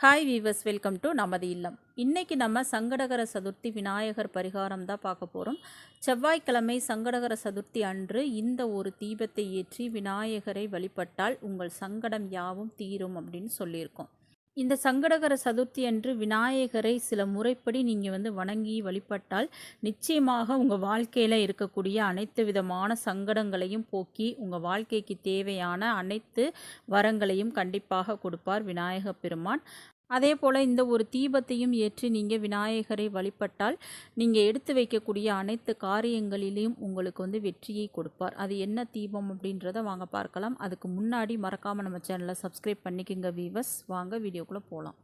Hi viewers welcome to நமது இல்லம். இன்றைக்கி நம்ம சங்கடகர சதுர்த்தி விநாயகர் பரிகாரம் தான் பார்க்க போகிறோம் செவ்வாய்க்கிழமை சங்கடகர சதுர்த்தி அன்று இந்த ஒரு தீபத்தை ஏற்றி விநாயகரை வழிபட்டால் உங்கள் சங்கடம் யாவும் தீரும் அப்படின்னு சொல்லியிருக்கோம். இந்த சங்கடகர சதுர்த்தி அன்று விநாயகரை சில முறைப்படி நீங்கள் வந்து வணங்கி வழிபட்டால் நிச்சயமாக உங்கள் வாழ்க்கையில் இருக்கக்கூடிய அனைத்து விதமான சங்கடங்களையும் போக்கி உங்கள் வாழ்க்கைக்கு தேவையான அனைத்து வரங்களையும் கண்டிப்பாக கொடுப்பார் விநாயக பெருமான். அதே போல் இந்த ஒரு தீபத்தையும் ஏற்றி நீங்கள் விநாயகரை வழிபட்டால் நீங்கள் எடுத்து வைக்கக்கூடிய அனைத்து காரியங்களிலையும் உங்களுக்கு வந்து வெற்றியை கொடுப்பார். அது என்ன தீபம் அப்படின்றத வாங்க பார்க்கலாம். அதுக்கு முன்னாடி மறக்காமல் நம்ம சேனலை சப்ஸ்கிரைப் பண்ணிக்கோங்க வீவர்ஸ். வாங்க வீடியோக்குள்ளே போகலாம்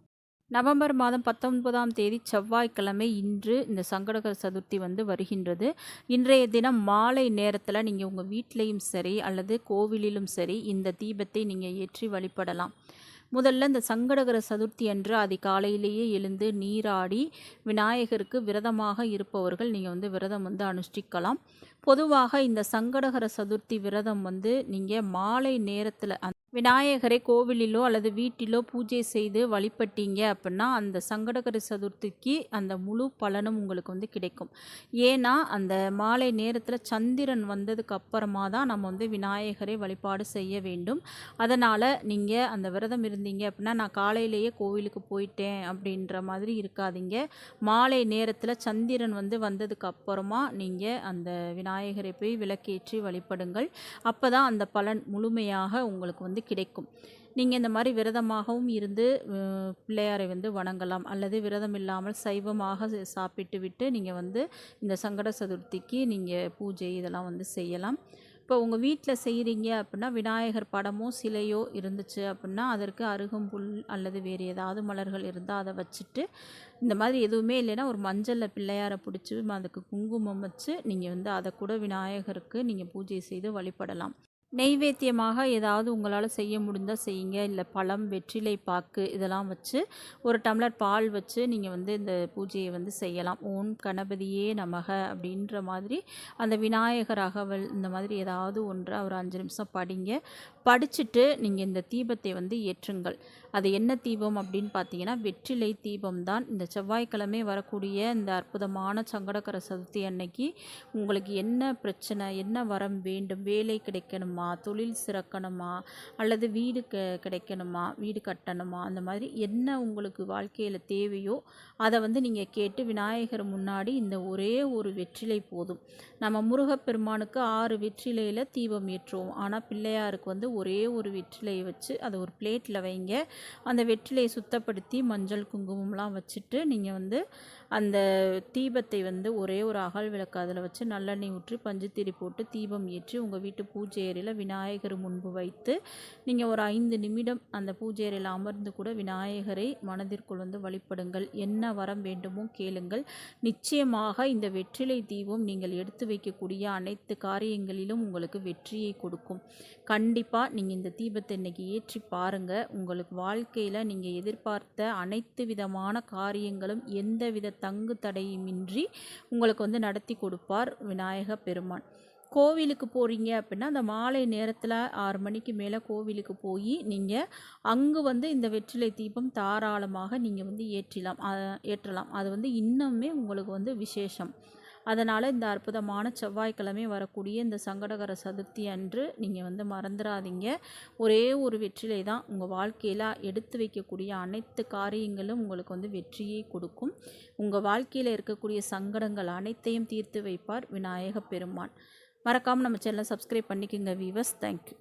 நவம்பர் மாதம் பத்தொன்பதாம் தேதி செவ்வாய்க்கிழமை இன்று இந்த சங்கடகர சதுர்த்தி வந்து வருகின்றது. இன்றைய தினம் மாலை நேரத்தில் நீங்கள் உங்கள் வீட்லேயும் சரி அல்லது கோவிலிலும் சரி இந்த தீபத்தை நீங்கள் ஏற்றி வழிபடலாம். முதல்ல இந்த சங்கடகர சதுர்த்தி அன்று அதிகாலையிலேயே எழுந்து நீராடி விநாயகருக்கு விரதமாக இருப்பவர்கள் நீங்கள் வந்து விரதம் வந்து அனுஷ்டிக்கலாம். பொதுவாக இந்த சங்கடகர சதுர்த்தி விரதம் வந்து நீங்கள் மாலை நேரத்தில் விநாயகரை கோவிலிலோ அல்லது வீட்டிலோ பூஜை செய்து வழிபட்டீங்க அப்படின்னா அந்த சங்கடகரி சதுர்த்திக்கு அந்த முழு பலனும் உங்களுக்கு வந்து கிடைக்கும். ஏன்னா அந்த மாலை நேரத்தில் சந்திரன் வந்ததுக்கு அப்புறமா தான் நம்ம வந்து விநாயகரை வழிபாடு செய்ய வேண்டும். அதனால் நீங்கள் அந்த விரதம் இருந்தீங்க அப்படின்னா நான் காலையிலேயே கோவிலுக்கு போயிட்டேன் அப்படின்ற மாதிரி இருக்காதீங்க. மாலை நேரத்தில் சந்திரன் வந்து வந்ததுக்கு அப்புறமா நீங்கள் அந்த விநாயகரை போய் விளக்கேற்றி வழிபடுங்கள். அப்போ தான் அந்த பலன் முழுமையாக உங்களுக்கு வந்து கிடைக்கும். நீங்கள் இந்த மாதிரி விரதமாகவும் இருந்து பிள்ளையாரை வந்து வணங்கலாம். அல்லது விரதம் இல்லாமல் சைவமாக சாப்பிட்டு விட்டு நீங்கள் வந்து இந்த சங்கட சதுர்த்திக்கு நீங்கள் பூஜை இதெல்லாம் வந்து செய்யலாம். இப்போ உங்கள் வீட்டில் செய்கிறீங்க அப்படின்னா விநாயகர் படமோ சிலையோ இருந்துச்சு அப்படின்னா அதற்கு அருகம்புல் அல்லது வேறு ஏதாவது மலர்கள் இருந்தால் அதை வச்சுட்டு இந்த மாதிரி எதுவுமே இல்லைன்னா ஒரு மஞ்சளில் பிள்ளையாரை பிடிச்சி அதுக்கு குங்குமம் வச்சு நீங்கள் வந்து அதை கூட விநாயகருக்கு நீங்கள் பூஜை செய்து வழிபடலாம். நெய்வேத்தியமாக ஏதாவது உங்களால் செய்ய முடிந்தால் செய்யுங்க. இல்லை பழம் வெற்றிலை பாக்கு இதெல்லாம் வச்சு ஒரு டம்ளர் பால் வச்சு நீங்கள் வந்து இந்த பூஜையை வந்து செய்யலாம். ஓம் கணபதியே நமக அப்படின்ற மாதிரி அந்த விநாயகர் அகவல் இந்த மாதிரி ஏதாவது ஒன்று ஒரு அஞ்சு நிமிஷம் படிங்க. படிச்சுட்டு நீங்கள் இந்த தீபத்தை வந்து ஏற்றுங்கள். அது என்ன தீபம் அப்படின்னு பார்த்தீங்கன்னா வெற்றிலை தீபம் தான். இந்த செவ்வாய்க்கிழமை வரக்கூடிய இந்த அற்புதமான சங்கடகர சதுர்த்தி அன்னைக்கு உங்களுக்கு என்ன பிரச்சனை என்ன வரம் வேண்டும் வேலை கிடைக்கணுமா தொழில் சிறக்கணுமா? அல்லது வீடு க கிடைக்கணுமா? வீடு கட்டணுமா? அந்த மாதிரி என்ன உங்களுக்கு வாழ்க்கையில் தேவையோ அதை வந்து நீங்கள் கேட்டு விநாயகர் முன்னாடி இந்த ஒரே ஒரு வெற்றிலை போதும். நம்ம முருகப்பெருமானுக்கு ஆறு வெற்றிலையில் தீபம் ஏற்றுவோம். ஆனால் பிள்ளையாருக்கு வந்து ஒரே ஒரு வெற்றிலையை வச்சு அதை ஒரு பிளேட்டில் வைங்க. அந்த வெற்றிலையை சுத்தப்படுத்தி மஞ்சள் குங்குமம்லாம் வச்சுட்டு நீங்கள் வந்து அந்த தீபத்தை வந்து ஒரே ஒரு அகல் விளக்கு அதில் வச்சு நல்லெண்ணெய் ஊற்றி பஞ்சுத்திரி போட்டு தீபம் ஏற்றி உங்கள் வீட்டு பூஜை விநாயகர் முன்பு வைத்து நீங்கள் ஒரு ஐந்து நிமிடம் அந்த பூஜை அறையில் அமர்ந்து கூட விநாயகரை மனதிற்குள் வந்து வழிபடுங்கள். என்ன வரம் வேண்டுமோ கேளுங்கள். நிச்சயமாக இந்த வெற்றிலை தீபம் நீங்கள் எடுத்து வைக்கக்கூடிய அனைத்து காரியங்களிலும் உங்களுக்கு வெற்றியை கொடுக்கும். கண்டிப்பாக நீங்கள் இந்த தீபத்தை இன்றைக்கி ஏற்றி பாருங்கள் உங்களுக்கு வாழ்க்கையில் நீங்கள் எதிர்பார்த்த அனைத்து விதமான காரியங்களும் எந்த வித தங்கு தடையுமின்றி உங்களுக்கு வந்து நடத்தி கொடுப்பார் விநாயக பெருமான். கோவிலுக்கு போகிறீங்க அப்படின்னா அந்த மாலை நேரத்தில் ஆறு மணிக்கு மேலே கோவிலுக்கு போய் நீங்கள் அங்கே வந்து இந்த வெற்றிலை தீபம் தாராளமாக நீங்கள் வந்து ஏற்றலாம் ஏற்றலாம். அது வந்து இன்னுமே உங்களுக்கு வந்து விசேஷம். அதனால் இந்த அற்புதமான செவ்வாய்க்கிழமை வரக்கூடிய இந்த சங்கடகர சதுர்த்தி அன்று நீங்கள் வந்து மறந்துடாதீங்க ஒரே ஒரு வெற்றிலை தான் உங்கள் வாழ்க்கையில் எடுத்து வைக்கக்கூடிய அனைத்து காரியங்களும் உங்களுக்கு வந்து வெற்றியை கொடுக்கும். உங்கள் வாழ்க்கையில் இருக்கக்கூடிய சங்கடங்கள் அனைத்தையும் தீர்த்து வைப்பார் விநாயக பெருமான். மறக்காமல் நம்ம சேனலை சப்ஸ்கிரைப் பண்ணிக்கோங்க வீவர்ஸ் தேங்க்யூ